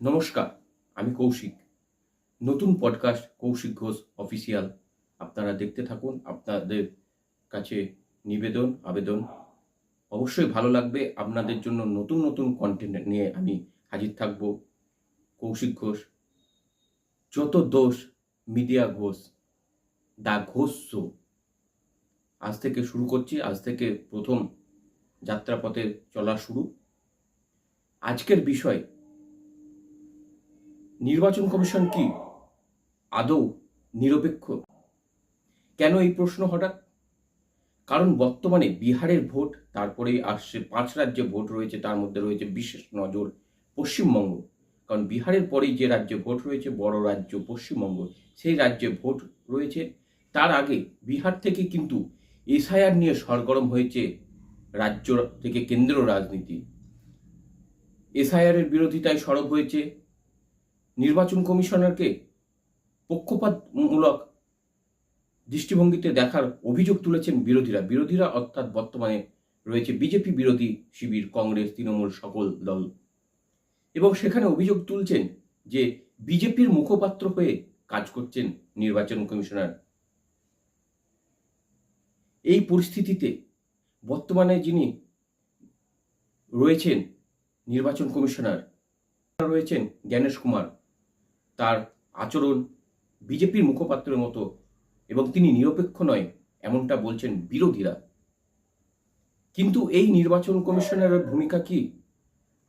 নমস্কার, আমি কৌশিক। নতুন পডকাস্ট কৌশিক ঘোষ অফিসিয়াল আপনারা দেখতে থাকুন, আপনাদের কাছে নিবেদন, আবেদন। অবশ্যই ভালো লাগবে, আপনাদের জন্য নতুন নতুন কন্টেন্ট নিয়ে আমি হাজির থাকব। কৌশিক ঘোষ, যত দোষ media Ghosh, the Ghosh show. আজ থেকে শুরু করছি, আজ থেকে প্রথম যাত্রাপথে চলা শুরু। আজকের বিষয় নির্বাচন কমিশন কি আদৌ নিরপেক্ষ? কেন এই প্রশ্ন হঠাৎ? কারণ বর্তমানে বিহারের ভোট তারপরে আসছে পাঁচ রাজ্যে ভোট রয়েছে, তার মধ্যে রয়েছে বিশেষ নজর পশ্চিমবঙ্গ। কারণ বিহারের পরেই যে রাজ্যে ভোট রয়েছে, বড় রাজ্য পশ্চিমবঙ্গ, সেই রাজ্যে ভোট রয়েছে। তার আগে বিহার থেকে কিন্তু এসআইআর নিয়ে সরগরম হয়েছে রাজ্য থেকে কেন্দ্র রাজনীতি। এসআইআর এর বিরোধিতায় সরব হয়েছে নির্বাচন কমিশনারকে পক্ষপাতমূলক দৃষ্টিভঙ্গিতে দেখার অভিযোগ তুলেছেন বিরোধীরা। বিরোধীরা অর্থাৎ বর্তমানে রয়েছে বিজেপি বিরোধী শিবির, কংগ্রেস, তৃণমূল সকল দল। এবং সেখানে অভিযোগ তুলছেন যে বিজেপির মুখপাত্র হয়ে কাজ করছেন নির্বাচন কমিশনার। এই পরিস্থিতিতে বর্তমানে যিনি রয়েছেন নির্বাচন কমিশনার, রয়েছেন জ্ঞানেশ কুমার। তার আচরণ বিজেপির মুখপাত্রের মতো এবং তিনি নিরপেক্ষ নয়, এমনটা বলছেন বিরোধীরা। কিন্তু এই নির্বাচন কমিশনের ভূমিকা কি?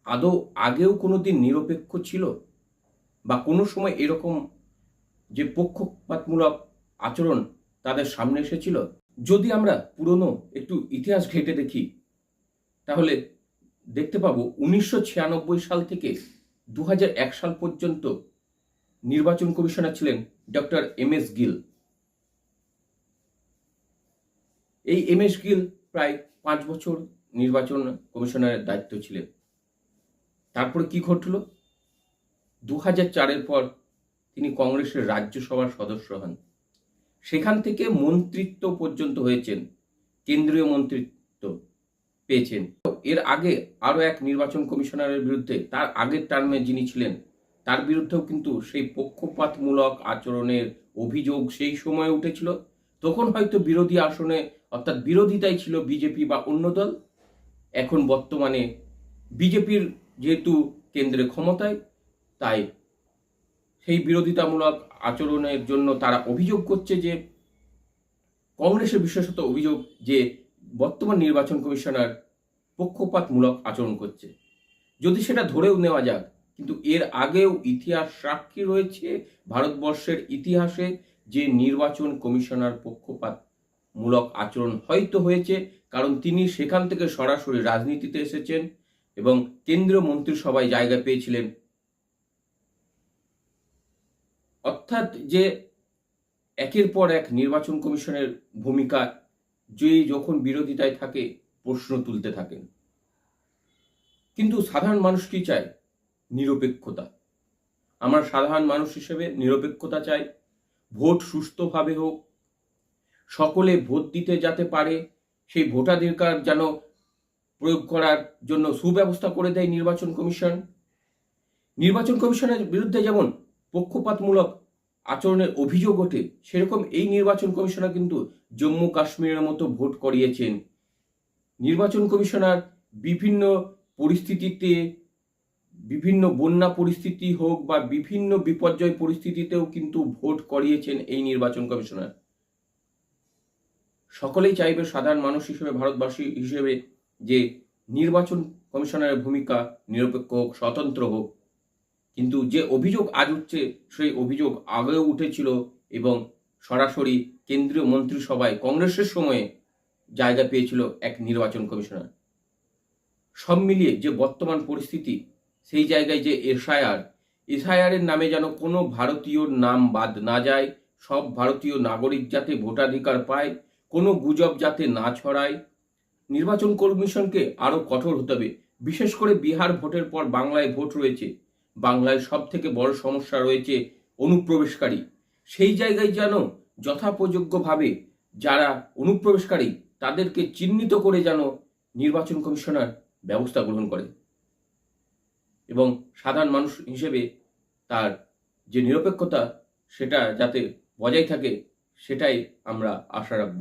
আদৌ আগেও কোনো দিন নিরপেক্ষ ছিল? বা কোনো সময় এরকম যে পক্ষপাতমূলক আচরণ তাদের সামনে এসেছিল? যদি আমরা পুরনো একটু ইতিহাস ঘেটে দেখি, তাহলে দেখতে পাবো উনিশশো ছিয়ানব্বই সাল থেকে দু হাজার এক সাল পর্যন্ত নির্বাচন কমিশনার ছিলেন ডক্টর এম এস গিল। এই এম এস গিল প্রায় পাঁচ বছর নির্বাচন কমিশনারের দায়িত্ব ছিলেন। তারপরে কি ঘটল? দু চারের পর তিনি কংগ্রেসের রাজ্যসভার সদস্য হন। সেখান থেকে মন্ত্রিত্ব পর্যন্ত হয়েছেন, কেন্দ্রীয় মন্ত্রিত্ব পেয়েছেন। এর আগে আরও এক নির্বাচন কমিশনারের বিরুদ্ধে তার আগের টার্মে যিনি ছিলেন তার বিরুদ্ধেও কিন্তু সেই পক্ষপাতমূলক আচরণের অভিযোগ সেই সময় উঠেছিল। তখন হয়তো বিরোধী আসনে, অর্থাৎ বিরোধিতাই ছিল বিজেপি বা অন্য দল। এখন বর্তমানে বিজেপির যেহেতু কেন্দ্রে ক্ষমতায়, তাই সেই বিরোধিতামূলক আচরণের জন্য তারা অভিযোগ করছে যে, কংগ্রেসের বিশেষত অভিযোগ যে, বর্তমান নির্বাচন কমিশনার পক্ষপাতমূলক আচরণ করছে। যদি সেটা ধরেও নেওয়া যাক কিন্তু এর আগেও ইতিহাস সাক্ষী রয়েছে ভারতবর্ষের ইতিহাসে যে নির্বাচন কমিশনার পক্ষপাতমূলক আচরণ হয়তো হয়েছে, কারণ তিনি সেখান থেকে সরাসরি রাজনীতিতে এসেছেন এবং কেন্দ্রীয় মন্ত্রিসভায় জায়গা পেয়েছিলেন। অর্থাৎ যে একের পর এক নির্বাচন কমিশনের ভূমিকা, যে যখন বিরোধিতায় থাকে, প্রশ্ন তুলতে থাকেন। কিন্তু সাধারণ মানুষ কি চায়? নিরপেক্ষতা। আমরা সাধারণ মানুষ হিসেবে নিরপেক্ষতা চাই, ভোট সুস্থভাবে হোক। সকলে ভোট দিতে যাতে পারে, সেই ভোটাধিকার যেন প্রয়োগ করার জন্য সুব্যবস্থা করে দেয় নির্বাচন কমিশন। নির্বাচন কমিশনের বিরুদ্ধে যেমন পক্ষপাতমূলক আচরণের অভিযোগ ওঠে, সেরকম এই নির্বাচন কমিশনার কিন্তু জম্মু কাশ্মীরের মতো ভোট করিয়েছেন। নির্বাচন কমিশনার বিভিন্ন পরিস্থিতিতে বিভিন্ন বন্যা পরিস্থিতি হোক বা বিভিন্ন বিপর্যয় পরিস্থিতিতেও কিন্তু ভোট করিয়েছেন এই নির্বাচন কমিশনার। সকলেই চাইবে সাধারণ মানুষ হিসেবে, ভারতবাসী হিসেবে যে নির্বাচন কমিশনারের ভূমিকা নিরপেক্ষ হোক, স্বতন্ত্র হোক। কিন্তু যে অভিযোগ আজ উঠছে, সেই অভিযোগ আগেও উঠেছিল এবং সরাসরি কেন্দ্রীয় মন্ত্রিসভায় কংগ্রেসের সময়ে জায়গা পেয়েছিল এক নির্বাচন কমিশনার। সব মিলিয়ে যে বর্তমান পরিস্থিতি সেই জায়গায় যে এসআইআর এসআইআরের নামে যেন কোনো ভারতীয় নাম বাদ না যায়, সব ভারতীয় নাগরিক যাতে ভোটাধিকার পায়, কোনো গুজব যাতে না ছড়ায়। নির্বাচন কমিশনকে আরও কঠোর হতে হবে, বিশেষ করে বিহার ভোটের পর বাংলায় ভোট রয়েছে। বাংলায় সব থেকে বড় সমস্যা রয়েছে অনুপ্রবেশকারী। সেই জায়গায় যেন যথাপযোগ্যভাবে যারা অনুপ্রবেশকারী, তাদেরকে চিহ্নিত করে যেন নির্বাচন কমিশনার ব্যবস্থা গ্রহণ করে। এবং সাধারণ মানুষ হিসেবে তার যে নিরপেক্ষতা, সেটা যাতে বজায় থাকে, সেটাই আমরা আশা রাখব।